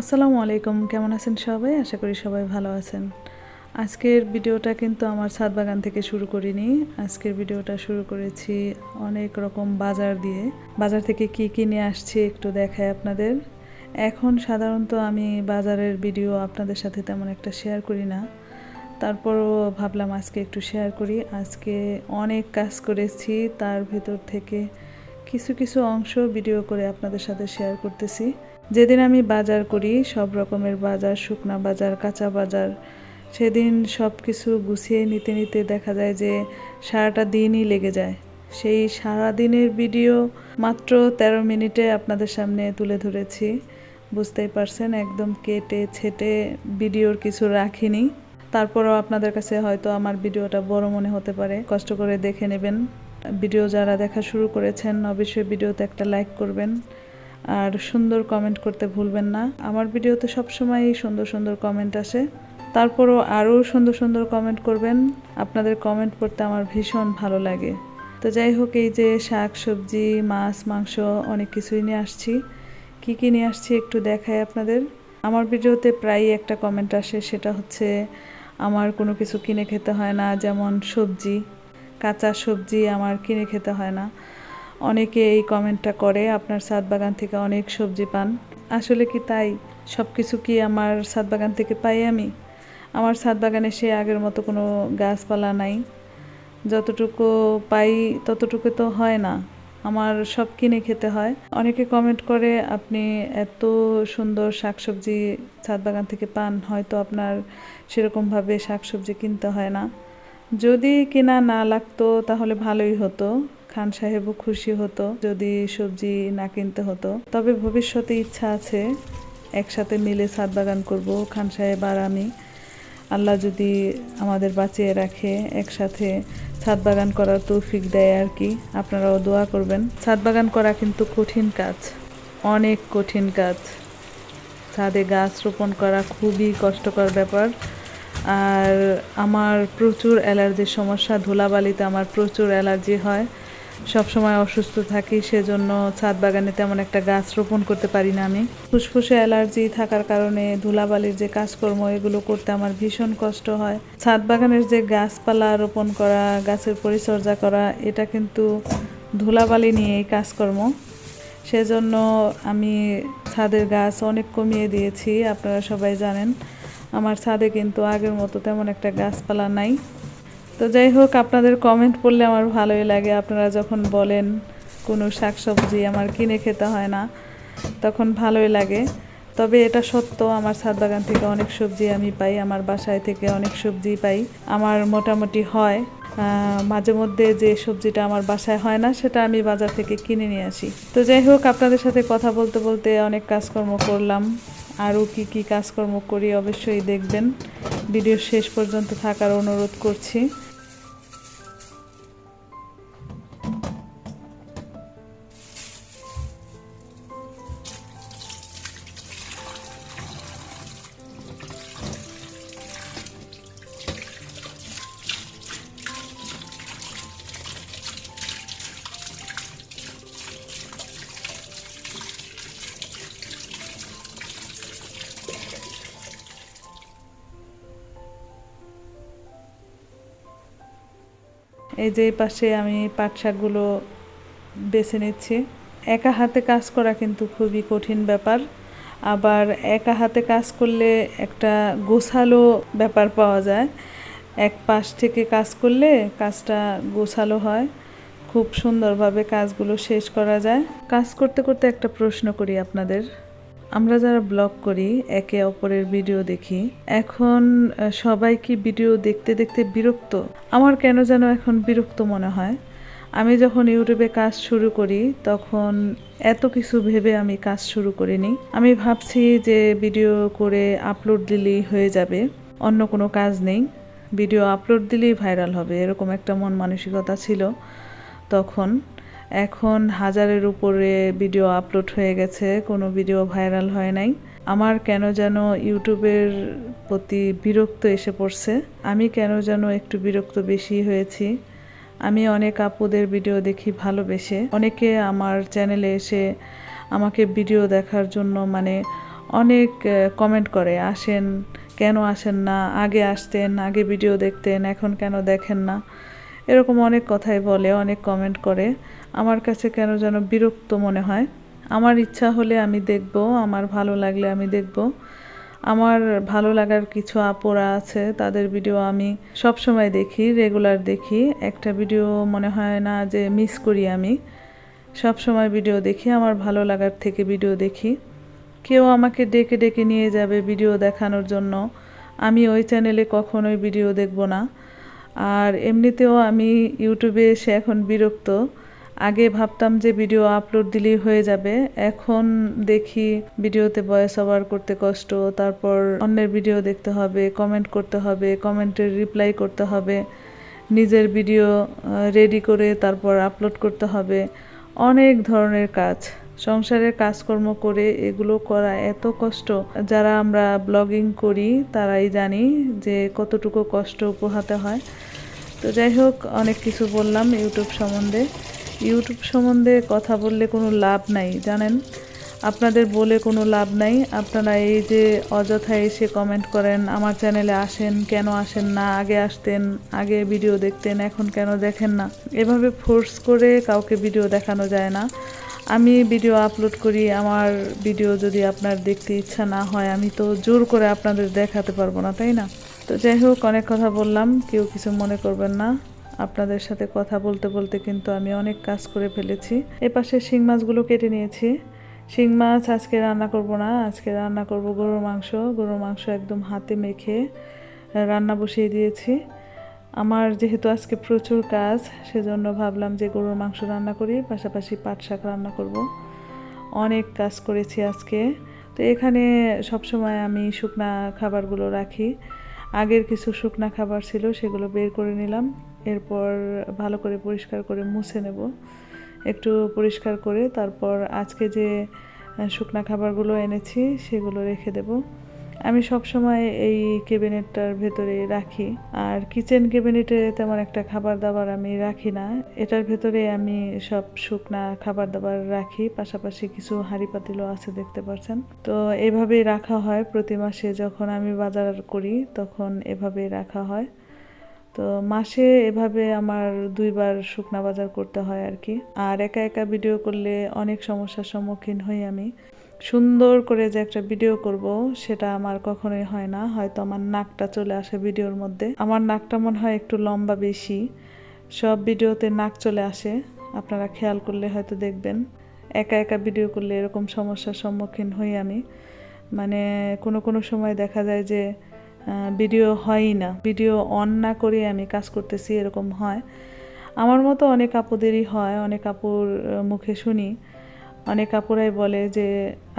আসসালামু আলাইকুম, কেমন আছেন সবাই? আশা করি সবাই ভালো আছেন। আজকের ভিডিওটা কিন্তু আমার ছাদ বাগান থেকে শুরু করিনি। আজকের ভিডিওটা শুরু করেছি অনেক রকম বাজার দিয়ে। বাজার থেকে কি কি নিয়ে আসছি একটু দেখাই আপনাদের। এখন সাধারণত আমি বাজারের ভিডিও আপনাদের সাথে তেমন একটা শেয়ার করি না। তারপরও ভাবলাম আজকে একটু শেয়ার করি। আজকে অনেক কাজ করেছি, তার ভেতর থেকে কিছু কিছু অংশ ভিডিও করে আপনাদের সাথে শেয়ার করতেছি। যেদিন আমি বাজার করি, সব রকমের বাজার, শুকনা বাজার, কাঁচা বাজার, সেদিন সব কিছু গুছিয়ে নিতে নিতে দেখা যায় যে সারাটা দিনই লেগে যায়। সেই সারা দিনের ভিডিও মাত্র ১৩ মিনিটে আপনাদের সামনে তুলে ধরেছি। বুঝতেই পারছেন, একদম কেটে ছেটে ভিডিওর কিছু রাখিনি। তারপরও আপনাদের কাছে হয়তো আমার ভিডিওটা বড় মনে হতে পারে। কষ্ট করে দেখে নেবেন। ভিডিও যারা দেখা শুরু করেছেন, অবশ্যই ভিডিওতে একটা লাইক করবেন। আর সুন্দর কমেন্ট করতে ভুলবেন না। আমার ভিডিওতে সবসময়ই সুন্দর সুন্দর কমেন্ট আসে। তারপরও আরও সুন্দর সুন্দর কমেন্ট করবেন। আপনাদের কমেন্ট পড়তে আমার ভীষণ ভালো লাগে। তো যাই হোক, এই যে শাক, সবজি, মাছ, মাংস অনেক কিছুই নিয়ে আসছি। কি কি নিয়ে আসছি একটু দেখাই আপনাদের। আমার ভিডিওতে প্রায়ই একটা কমেন্ট আসে, সেটা হচ্ছে আমার কোনো কিছু কিনে খেতে হয় না, যেমন সবজি। কাঁচা সবজি আমার কিনে খেতে হয় না। অনেকে এই কমেন্টটা করে, আপনার ছাদ বাগান থেকে অনেক সবজি পান। আসলে কি তাই? সব কিছু কি আমার ছাদ বাগান থেকে পাই আমি? আমার ছাদ বাগানে সে আগের মতো কোনো গাছপালা নাই। যতটুকু পাই ততটুকু তো হয় না। আমার সব কিনে খেতে হয়। অনেকে কমেন্ট করে, আপনি এত সুন্দর শাকসবজি ছাদ বাগান থেকে পান, হয়তো আপনার সেরকমভাবে শাকসবজি কিনতে হয় না। যদি কেনা না লাগতো, তাহলে ভালোই হতো। খান সাহেবও খুশি হতো, যদি সবজি না কিনতে হতো। তবে ভবিষ্যতে ইচ্ছা আছে, একসাথে মিলে ছাদ বাগান করব, খান সাহেব আর আমি। আল্লাহ যদি আমাদের বাঁচিয়ে রাখে, একসাথে ছাদ বাগান করার তৌফিক দেয় আর কি। আপনারাও দোয়া করবেন। ছাদ বাগান করা কিন্তু কঠিন কাজ, অনেক কঠিন কাজ। ছাদে গাছ রোপণ করা খুবই কষ্টকর ব্যাপার। আর আমার প্রচুর অ্যালার্জির সমস্যা, ধুলাবালিতে আমার প্রচুর অ্যালার্জি হয়। সব সময় অসুস্থ থাকি, সেজন্য ছাদ বাগানে তেমন একটা গাছ রোপণ করতে পারি না আমি। ফুসফুসে অ্যালার্জি থাকার কারণে ধুলাবালির যে কাজকর্ম, এগুলো করতে আমার ভীষণ কষ্ট হয়। ছাদ বাগানের যে গাছপালা রোপণ করা, গাছের পরিচর্যা করা, এটা কিন্তু ধুলাবালি নিয়েই কাজকর্ম। সেজন্য আমি ছাদের গাছ অনেক কমিয়ে দিয়েছি, আপনারা সবাই জানেন। আমার ছাদে কিন্তু আগের মতো তেমন একটা গাছপালা নাই। তো যাই হোক, আপনাদের কমেন্ট পড়লে আমার ভালোই লাগে। আপনারা যখন বলেন, কোনো শাকসবজি আমার কিনে খেতে হয় না, তখন ভালোই লাগে। তবে এটা সত্য, আমার ছাদ বাগান থেকে অনেক সবজি আমি পাই, আমার বাসায় থেকে অনেক সবজি পাই। আমার মোটামুটি হয়। মাঝে মধ্যে যে সবজিটা আমার বাসায় হয় না, সেটা আমি বাজার থেকে কিনে নিয়ে আসি। তো যাই হোক, আপনাদের সাথে কথা বলতে বলতে অনেক কাজকর্ম করলাম। আরও কি কি কাজকর্ম করি অবশ্যই দেখবেন। ভিডিও শেষ পর্যন্ত থাকার অনুরোধ করছি। এই যে পাশে আমি পাট শাকগুলো বেছে নিচ্ছি। একা হাতে কাজ করা কিন্তু খুবই কঠিন ব্যাপার। আবার একা হাতে কাজ করলে একটা গোছালো ব্যাপার পাওয়া যায়। এক পাশ থেকে কাজ করলে কাজটা গোছালো হয়। খুব সুন্দরভাবে কাজগুলো শেষ করা যায়। কাজ করতে করতে একটা প্রশ্ন করি আপনাদের। আমরা যারা ব্লগ করি, একে অপরের ভিডিও দেখি। এখন সবাই কি ভিডিও দেখতে দেখতে বিরক্ত? আমার কেন যেন এখন বিরক্ত মনে হয়। আমি যখন ইউটিউবে কাজ শুরু করি, তখন এত কিছু ভেবে আমি কাজ শুরু করিনি। আমি ভাবছি যে ভিডিও করে আপলোড দিলেই হয়ে যাবে, অন্য কোনো কাজ নেই। ভিডিও আপলোড দিলেই ভাইরাল হবে, এরকম একটা মন মানসিকতা ছিল তখন। এখন হাজারের উপরে ভিডিও আপলোড হয়ে গেছে, কোনো ভিডিও ভাইরাল হয় নাই। আমার কেন যেন ইউটিউবের প্রতি বিরক্ত এসে পড়ছে। আমি কেন যেন একটু বিরক্ত বেশি হয়েছি। আমি অনেক আপুদের ভিডিও দেখি ভালোবেসে। অনেকে আমার চ্যানেলে এসে আমাকে ভিডিও দেখার জন্য মানে অনেক কমেন্ট করে, আসেন, কেন আসেন না? আগে আসতেন, আগে ভিডিও দেখতেন, এখন কেন দেখেন না? এরকম অনেক কথাই বলে, অনেক কমেন্ট করে। আমার কাছে কেন যেন বিরক্ত মনে হয়। আমার ইচ্ছা হলে আমি দেখব, আমার ভালো লাগলে আমি দেখব। আমার ভালো লাগার কিছু আপোরা আছে, তাদের ভিডিও আমি সব সময় দেখি রেগুলার দেখি। একটা ভিডিও মনে হয় না যে মিস করি আমি। সব সময় ভিডিও দেখি, আমার ভালো লাগার থেকে ভিডিও দেখি। কেউ আমাকে ডেকে ডেকে নিয়ে যাবে ভিডিও দেখানোর জন্য। আমি ওই চ্যানেলে কখনোই ভিডিও দেখব না। আর এমনিতেও আমি ইউটিউবে এসে এখন বিরক্ত। আগে ভাবতাম যে ভিডিও আপলোড দিলেই হয়ে যাবে। এখন দেখি ভিডিওতে ভয়েস ওভার করতে কষ্ট, তারপর অন্যের ভিডিও দেখতে হবে কমেন্ট করতে হবে কমেন্টের রিপ্লাই করতে হবে, নিজের ভিডিও রেডি করে তারপর আপলোড করতে হবে। অনেক ধরনের কাজ। সংসারের কাজকর্ম করে এগুলো করা এত কষ্ট। যারা আমরা ব্লগিং করি, তারাই জানি যে কতটুকু কষ্ট পোহাতে হয়। তো যাই হোক, অনেক কিছু বললাম ইউটিউব সম্বন্ধে। ইউটিউব সম্বন্ধে কথা বললে কোনো লাভ নাই, জানেন? আপনাদের বলে কোনো লাভ নাই। আপনারা এই যে অযথা এসে কমেন্ট করেন, আমার চ্যানেলে আসেন, কেন আসেন না, আগে আসতেন, আগে ভিডিও দেখতেন, এখন কেন দেখেন না? এভাবে ফোর্স করে কাউকে ভিডিও দেখানো যায় না। আমি ভিডিও আপলোড করি, আমার ভিডিও যদি আপনার দেখতে ইচ্ছা না হয়, আমি তো জোর করে আপনাদের দেখাতে পারব না, তাই না? তো যাই হোক, অনেক কথা বললাম, কেউ কিছু মনে করবেন না। আপনাদের সাথে কথা বলতে বলতে কিন্তু আমি অনেক কাজ করে ফেলেছি। এপাশে শিং মাছগুলো কেটে নিয়েছি। শিং মাছ আজকে রান্না করব না, আজকে রান্না করব গরুর মাংস। গরুর মাংস একদম হাতে মেখে রান্না বসিয়ে দিয়েছি। আমার যেহেতু আজকে প্রচুর কাজ, সেজন্য ভাবলাম যে গরুর মাংস রান্না করি, পাশাপাশি পাট শাক রান্না করব। অনেক কাজ করেছি আজকে। তো এখানে সবসময় আমি শুকনা খাবারগুলো রাখি। আগের কিছু শুকনা খাবার ছিল, সেগুলো বের করে নিলাম। এরপর ভালো করে পরিষ্কার করে মুছে নেব। একটু পরিষ্কার করে তারপর আজকে যে শুকনা খাবারগুলো এনেছি, সেগুলো রেখে দেব। আমি সব সময় এই ক্যাবিনেটটার ভেতরে রাখি। আর কিচেন ক্যাবিনেটে তেমন একটা খাবার দাবার আমি রাখি না। এটার ভেতরে আমি সব শুকনা খাবার দাবার রাখি। পাশাপাশি কিছু হাঁড়ি পাতিলও আছে দেখতে পাচ্ছেন। তো এভাবেই রাখা হয় প্রতি মাসে যখন আমি বাজার করি, তখন এভাবেই রাখা হয়। তো মাসে এভাবে আমার দুইবার শুকনা বাজার করতে হয় আর কি। আর একা একা ভিডিও করলে অনেক সমস্যার সম্মুখীন হই আমি। সুন্দর করে যে একটা ভিডিও করব, সেটা আমার কখনোই হয় না। হয়তো আমার নাকটা চলে আসে ভিডিওর মধ্যে। আমার নাকটা মনে হয় একটু লম্বা বেশি। সব ভিডিওতে নাক চলে আসে। আপনারা খেয়াল করলে হয়তো দেখবেন। একা একা ভিডিও করলে এরকম সমস্যার সম্মুখীন হই আমি। মানে কোনো কোনো সময় দেখা যায় যে ভিডিও হয়ই না। ভিডিও অন না করে আমি কাজ করতেছি, এরকম হয়। আমার মতো অনেক আপুদেরই হয়, অনেক আপুর মুখে শুনি। অনেক আপুরাই বলে যে,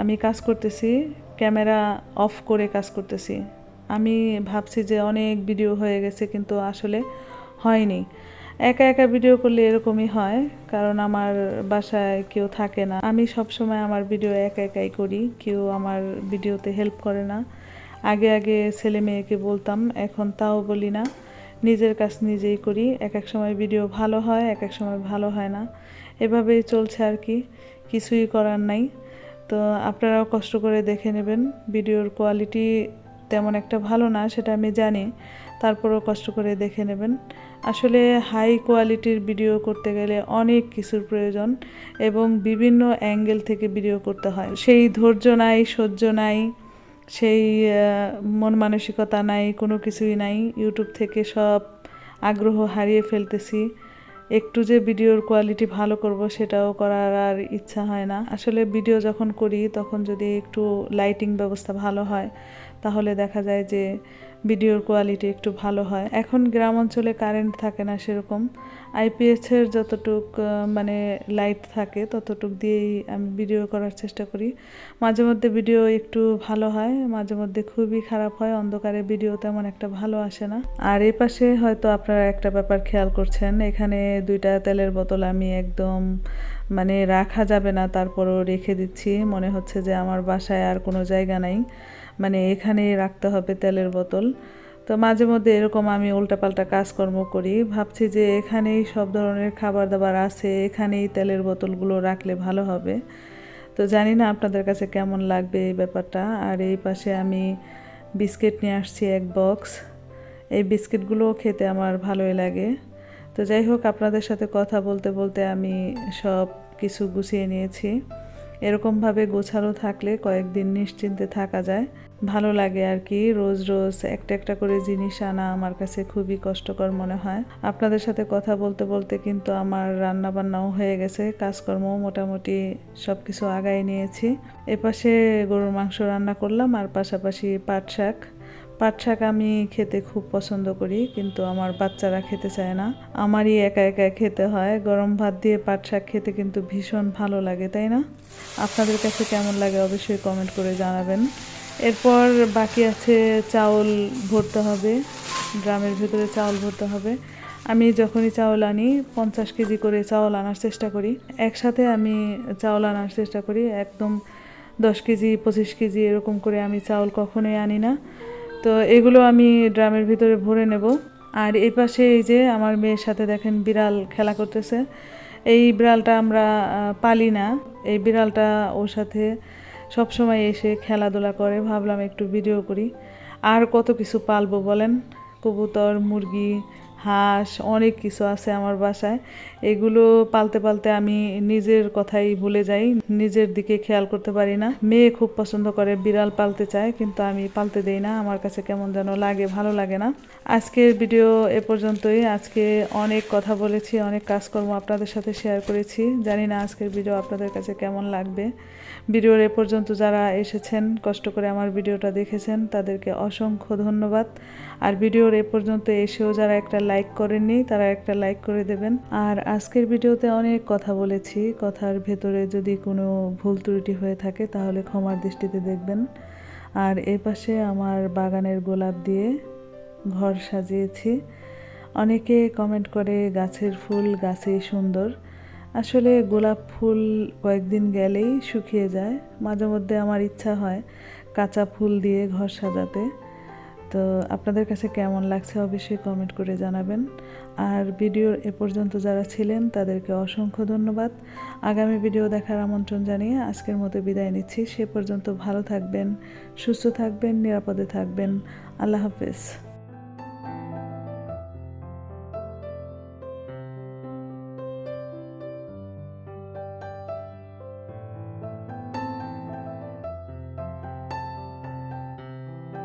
আমি কাজ করতেছি, ক্যামেরা অফ করে কাজ করতেছি। আমি ভাবছি যে অনেক ভিডিও হয়ে গেছে কিন্তু আসলে হয়নি। একা একা ভিডিও করলে এরকমই হয়, কারণ আমার বাসায় কেউ থাকে না। আমি সব সময় আমার ভিডিও একা একাই করি, কেউ আমার ভিডিওতে হেল্প করে না। আগে আগে ছেলে মেয়েকে বলতাম, এখন তাও বলি না। নিজের কাজ নিজেই করি, এক এক সময় ভিডিও ভালো হয়, এক এক সময় ভালো হয় না। এভাবেই চলছে আর কি। কিছুই করার নাই। তো আপনারাও কষ্ট করে দেখে নেবেন, ভিডিওর কোয়ালিটি তেমন একটা ভালো না, সেটা আমি জানি। তারপরেও কষ্ট করে দেখে নেবেন। আসলে হাই কোয়ালিটির ভিডিও করতে গেলে অনেক কিছুর প্রয়োজন এবং বিভিন্ন অ্যাঙ্গেল থেকে ভিডিও করতে হয়। সেই ধৈর্য নাই, সহ্য নাই, সেই মন মানসিকতা নাই, কোনো কিছুই নাই। ইউটিউব থেকে সব আগ্রহ হারিয়ে ফেলতেছি। একটু যে ভিডিওর কোয়ালিটি ভালো করব সেটাও করার আর ইচ্ছা হয় না। আসলে ভিডিও যখন করি, তখন যদি একটু লাইটিং ব্যবস্থা ভালো হয়, তাহলে দেখা যায় যে ভিডিওর কোয়ালিটি একটু ভালো হয়। এখন গ্রাম অঞ্চলে কারেন্ট থাকে না সেরকম। আইপিএসের যতটুক মানে লাইট থাকে ততটুক দিয়েই আমি ভিডিও করার চেষ্টা করি। মাঝে মধ্যে ভিডিও একটু ভালো হয়, মাঝে মধ্যে খুবই খারাপ হয়, অন্ধকারে ভিডিও তেমন একটা ভালো আসে না। আর এ পাশে হয়তো আপনারা একটা ব্যাপার খেয়াল করছেন, এখানে দুইটা তেলের বোতল আমি একদম মানে রাখা যাবে না, তারপরও রেখে দিচ্ছি। মনে হচ্ছে যে আমার বাসায় আর কোনো জায়গা নাই। মানে এখানেই রাখতে হবে তেলের বোতল। তো মাঝে মধ্যে এরকম আমি উল্টাপাল্টা কাজকর্ম করি। ভাবছি যে এখানেই সব ধরনের খাবার দাবার আছে, এখানেই তেলের বোতলগুলো রাখলে ভালো হবে। তো জানি না আপনাদের কাছে কেমন লাগবে এই ব্যাপারটা। আর এই পাশে আমি বিস্কিট নিয়ে আসছি এক বক্স। এই বিস্কিটগুলো খেতে আমার ভালোই লাগে। তো যাই হোক, আপনাদের সাথে কথা বলতে বলতে আমি সব কিছু গুছিয়ে নিয়েছি। এরকমভাবে গোছানো থাকলে কয়েকদিন নিশ্চিন্তে থাকা যায়। ভালো লাগে আর কি, রোজ রোজ একটা একটা করে জিনিস আনা আমার কাছে খুবই কষ্টকর মনে হয়। আপনাদের সাথে কথা বলতে বলতে কিন্তু আমার রান্না বান্নাও হয়ে গেছে, কাজকর্মও মোটামুটি সব কিছু আগায় নিয়েছি। এপাশে গরুর মাংস রান্না করলাম, আর পাশাপাশি পাট শাক। পাট শাক আমি খেতে খুব পছন্দ করি, কিন্তু আমার বাচ্চারা খেতে চায় না। আমারই একা একা খেতে হয়। গরম ভাত দিয়ে পাট শাক খেতে কিন্তু ভীষণ ভালো লাগে, তাই না? আপনাদের কাছে কেমন লাগে অবশ্যই কমেন্ট করে জানাবেন। এরপর বাকি আছে চাউল ভরতে হবে। ড্রামের ভিতরে চাউল ভরতে হবে। আমি যখনই চাউল আনি, পঞ্চাশ কেজি করে চাউল আনার চেষ্টা করি। একসাথে আমি চাউল আনার চেষ্টা করি। একদম দশ কেজি, পঁচিশ কেজি এরকম করে আমি চাউল কখনোই আনি না। তো এগুলো আমি ড্রামের ভিতরে ভরে নেব। আর এই পাশে এই যে আমার মেয়ের সাথে দেখেন বিড়াল খেলা করতেছে। এই বিড়ালটা আমরা পালি না। এই বিড়ালটা ওর সাথে সব সময় এসে খেলাধুলা করে। ভাবলাম একটু ভিডিও করি। আর কত কিছু পালবো বলেন? কবুতর, মুরগি হাঁস, অনেক কিছু আছে আমার বাসায়। এগুলো পালতে পালতে আমি নিজের কথাই ভুলে যাই, নিজের দিকে খেয়াল করতে পারি না। মেয়ে খুব পছন্দ করে বিড়াল পালতে চায়, কিন্তু আমি পালতে দেই না। আমার কাছে কেমন যেন লাগে, ভালো লাগে না। আজকের ভিডিও এ পর্যন্তই। আজকে অনেক কথা বলেছি, অনেক কাজকর্ম আপনাদের সাথে শেয়ার করেছি। জানি না আজকের ভিডিও আপনাদের কাছে কেমন লাগবে। ভিডিওর এ পর্যন্ত যারা এসেছেন, কষ্ট করে আমার ভিডিওটা দেখেছেন, তাদেরকে অসংখ্য ধন্যবাদ। আর ভিডিওর এ পর্যন্ত এসেও যারা একটা লাইক করেননি, তারা একটা লাইক করে দেবেন। আর আজকের ভিডিওতে অনেক কথা বলেছি, কথার ভেতরে যদি কোনো ভুল ত্রুটি হয়ে থাকে তাহলে ক্ষমার দৃষ্টিতে দেখবেন। আর এ পাশে আমার বাগানের গোলাপ দিয়ে ঘর সাজিয়েছি। অনেকে কমেন্ট করে গাছের ফুল গাছেই সুন্দর। আসলে গোলাপ ফুল কয়েকদিন গেলেই শুকিয়ে যায়, মাঝে মধ্যে আমার ইচ্ছা হয় কাঁচা ফুল দিয়ে ঘর সাজাতে। তো আপনাদের কাছে কেমন লাগছে অবশ্যই কমেন্ট করে জানাবেন। আর ভিডিওর এ পর্যন্ত যারা ছিলেন, তাদেরকে অসংখ্য ধন্যবাদ। আগামী ভিডিও দেখার আমন্ত্রণ জানিয়ে আজকের মতো বিদায় নিচ্ছি। সে পর্যন্ত ভালো থাকবেন, সুস্থ থাকবেন, নিরাপদে থাকবেন। আল্লাহ হাফেজ।